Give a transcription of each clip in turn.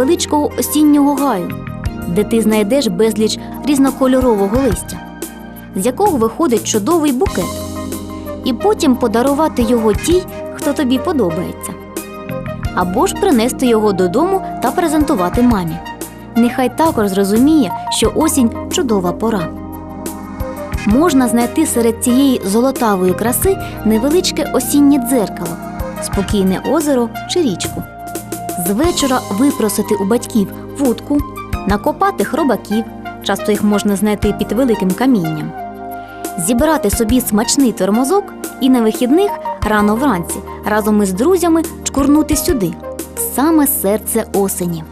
невеличкого осіннього гаю, де ти знайдеш безліч різнокольорового листя, з якого виходить чудовий букет, і потім подарувати його тій, хто тобі подобається. Або ж принести його додому та презентувати мамі. Нехай також зрозуміє, що осінь чудова пора. Можна знайти серед цієї золотавої краси невеличке осіннє дзеркало, спокійне озеро чи річку. З вечора випросити у батьків вудку, накопати хробаків, часто їх можна знайти під великим камінням, зібрати собі смачний термозок і на вихідних рано вранці разом із друзями чкурнути сюди, саме серце осені.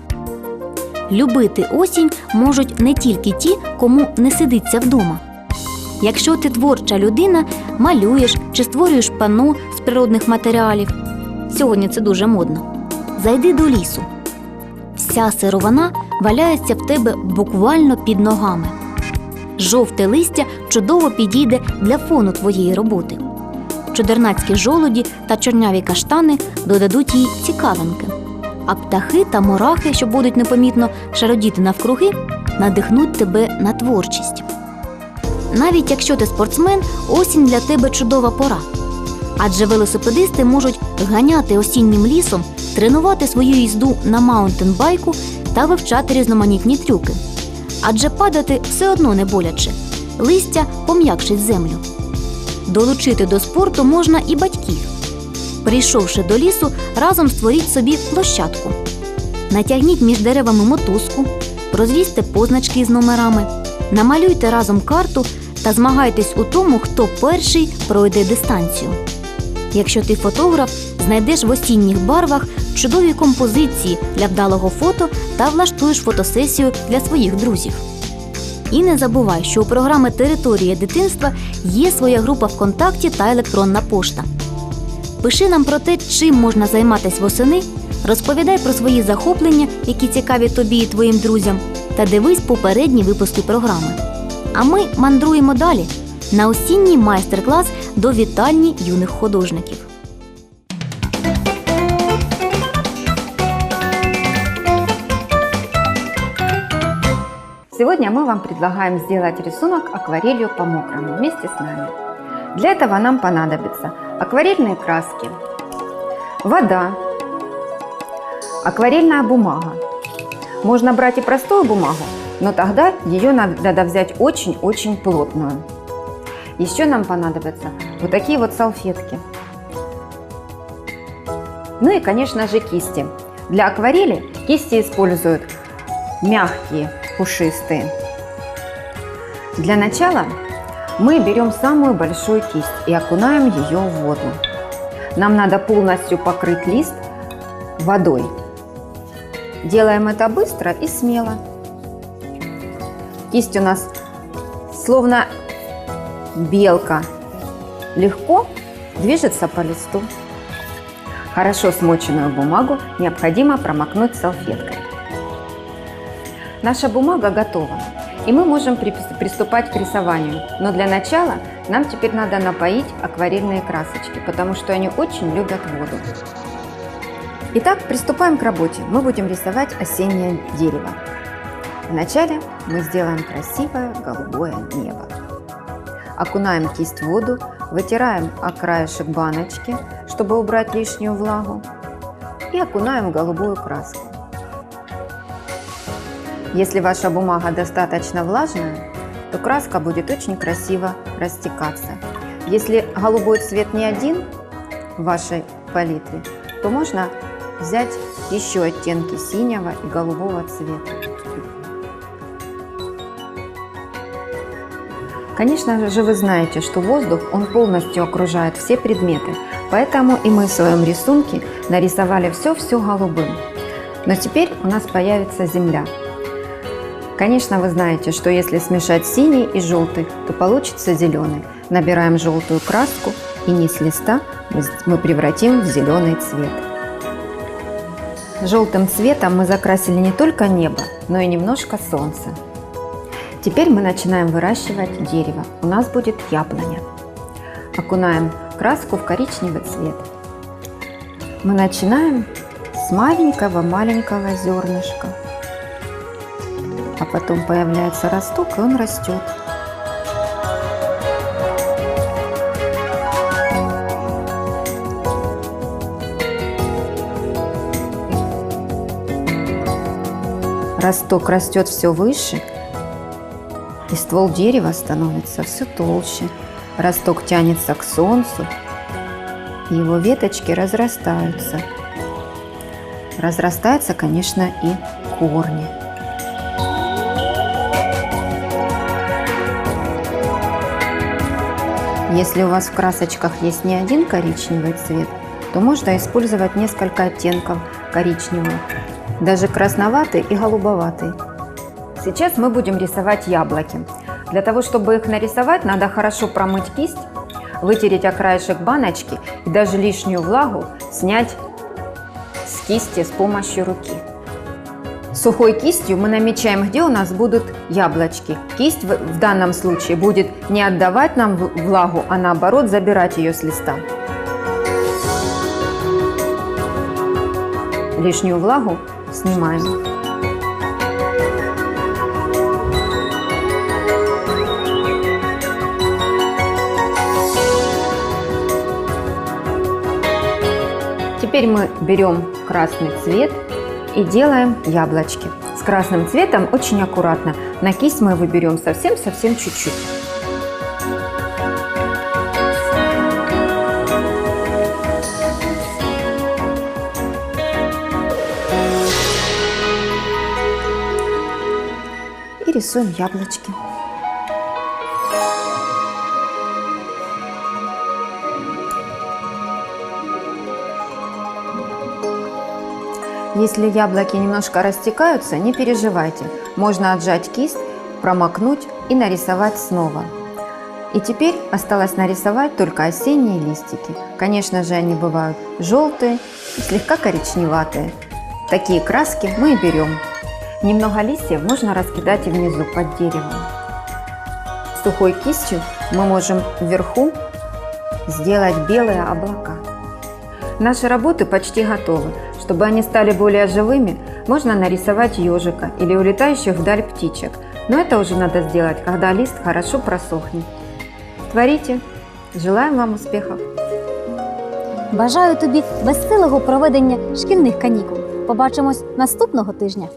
Любити осінь можуть не тільки ті, кому не сидиться вдома. Якщо ти творча людина, малюєш чи створюєш панно з природних матеріалів. Сьогодні це дуже модно. Зайди до лісу. Вся сировина валяється в тебе буквально під ногами. Жовте листя чудово підійде для фону твоєї роботи. Чудернацькі жолуді та чорняві каштани додадуть їй цікавинки. А птахи та мурахи, що будуть непомітно шародіти навкруги, надихнуть тебе на творчість. Навіть якщо ти спортсмен, осінь для тебе чудова пора. Адже велосипедисти можуть ганяти осіннім лісом, тренувати свою їзду на маунтенбайку та вивчати різноманітні трюки. Адже падати все одно не боляче, листя пом'якшить землю. Долучити до спорту можна і батьків. Прийшовши до лісу, разом створіть собі площадку. Натягніть між деревами мотузку, розвісьте позначки з номерами, намалюйте разом карту та змагайтесь у тому, хто перший пройде дистанцію. Якщо ти фотограф, знайдеш в осінніх барвах чудові композиції для вдалого фото та влаштуєш фотосесію для своїх друзів. І не забувай, що у програми Територія дитинства є своя група ВКонтакті та електронна пошта. Пиши нам про те, чим можна займатися восени, розповідай про свої захоплення, які цікаві тобі і твоїм друзям, та дивись попередні випуски програми. А ми мандруємо далі на осінній майстер-клас до вітальні юних художників. Сегодня мы вам предлагаем сделать рисунок акварелью по мокрому вместе с нами. Для этого нам понадобятся акварельные краски, вода, акварельная бумага. Можно брать и простую бумагу, но тогда ее надо взять очень-очень плотную. Еще нам понадобятся вот такие вот салфетки. Ну и, конечно же, кисти. Для акварели кисти используют мягкие, пушистые. Для начала мы берем самую большую кисть и окунаем ее в воду. Нам надо полностью покрыть лист водой. Делаем это быстро и смело. Кисть у нас словно белка легко движется по листу. Хорошо смоченную бумагу необходимо промокнуть салфеткой. Наша бумага готова, и мы можем при- приступать к рисованию. Но для начала нам теперь надо напоить акварельные красочки, потому что они очень любят воду. Итак, приступаем к работе. Мы будем рисовать осеннее дерево. Вначале мы сделаем красивое голубое небо. Окунаем кисть в воду, вытираем о краешек баночки, чтобы убрать лишнюю влагу, и окунаем голубую краску. Если ваша бумага достаточно влажная, то краска будет очень красиво растекаться. Если голубой цвет не один в вашей палитре, то можно взять еще оттенки синего и голубого цвета. Конечно же, вы знаете, что воздух, он полностью окружает все предметы, поэтому и мы в своем рисунке нарисовали все-все голубым. Но теперь у нас появится земля. Конечно, вы знаете, что если смешать синий и желтый, то получится зеленый. Набираем желтую краску и низ листа мы превратим в зеленый цвет. Желтым цветом мы закрасили не только небо, но и немножко солнца. Теперь мы начинаем выращивать дерево. У нас будет яблоня. Окунаем краску в коричневый цвет. Мы начинаем с маленького-маленького зернышка. А потом появляется росток, и он растет. Росток растет все выше, и ствол дерева становится все толще. Росток тянется к солнцу, и его веточки разрастаются. Разрастаются, конечно, и корни. Если у вас в красочках есть не один коричневый цвет, то можно использовать несколько оттенков коричневого, даже красноватый и голубоватый. Сейчас мы будем рисовать яблоки. Для того, чтобы их нарисовать, надо хорошо промыть кисть, вытереть о краешек баночки и даже лишнюю влагу снять с кисти с помощью руки. Сухой кистью мы намечаем, где у нас будут яблочки. Кисть в, данном случае будет не отдавать нам влагу, а наоборот забирать ее с листа. Лишнюю влагу снимаем. Теперь мы берем красный цвет и делаем яблочки. С красным цветом очень аккуратно. На кисть мы его берем совсем-совсем чуть-чуть. И рисуем яблочки. Если яблоки немножко растекаются, не переживайте. Можно отжать кисть, промокнуть и нарисовать снова. И теперь осталось нарисовать только осенние листики. Конечно же, они бывают желтые и слегка коричневатые. Такие краски мы и берем. Немного листьев можно раскидать и внизу под деревом. Сухой кистью мы можем вверху сделать белые облака. Наши работы почти готовы. Чтобы они стали более живыми, можно нарисовать ежика или улетающих вдаль птичек. Но это уже надо сделать, когда лист хорошо просохнет. Творите. Желаем вам успехов! Бажаю тобі веселого проведення шкільних канікул. Побачимось наступного тижня.